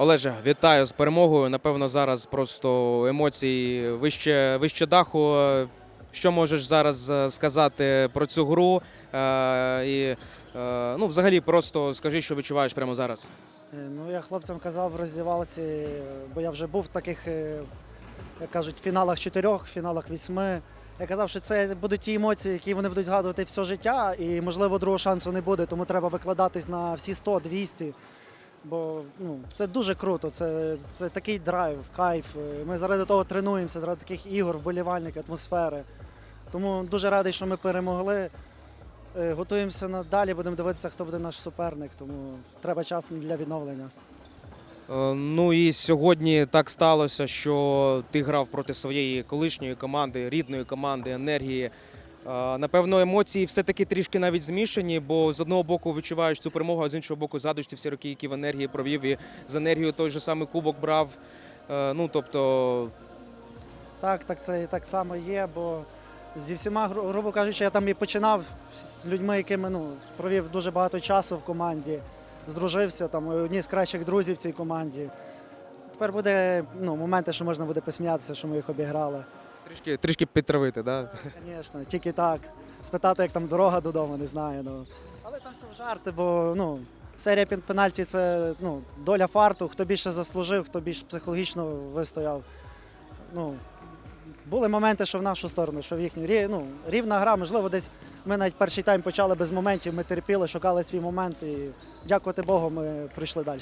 Олеже, вітаю з перемогою. Напевно, зараз просто емоції вище, вище даху. Що можеш зараз е, сказати про цю гру? Е, І е, ну, взагалі, просто скажи, що відчуваєш прямо зараз. Ну, я хлопцям казав в роздівалці, бо я вже був в таких, як кажуть, фіналах чотирьох, фіналах вісьми. Я казав, що це будуть ті емоції, які вони будуть згадувати все життя, і можливо другого шансу не буде, тому треба викладатись на всі 100, 200. Бо ну, це дуже круто, це, це такий драйв, кайф. Ми заради того тренуємося, заради таких ігор, вболівальників, атмосфери. Тому дуже радий, що ми перемогли. Е, Готуємося надалі, будемо дивитися, хто буде наш суперник, тому треба час для відновлення. Е, Ну і сьогодні так сталося, що ти грав проти своєї колишньої команди, рідної команди, енергії. Напевно, емоції все-таки трішки навіть змішані, бо з одного боку відчуваєш цю перемогу, а з іншого боку згадуєш ті всі роки, які в енергії провів, і з енергією той же самий кубок брав. Е, Ну тобто, Так, так це і так само є, бо зі всіма, грубо кажучи, я там і починав з людьми, якими ну, провів дуже багато часу в команді, здружився, там одні з кращих друзів в цій команді. Тепер буде ну, моменти, що можна буде посміятися, що ми їх обіграли. Трішки, трішки підтравити, да? Звісно, тільки так. Спитати, як там дорога додому, не знаю. Ну. Але там все в жарти, бо ну, серія пен- пенальті це ну, доля фарту, хто більше заслужив, хто більш психологічно вистояв. Ну, були моменти, що в нашу сторону, що в їхню. Ну, рівна гра, можливо, десь ми навіть перший тайм почали без моментів, ми терпіли, шукали свій момент і дякувати Богу, ми прийшли далі.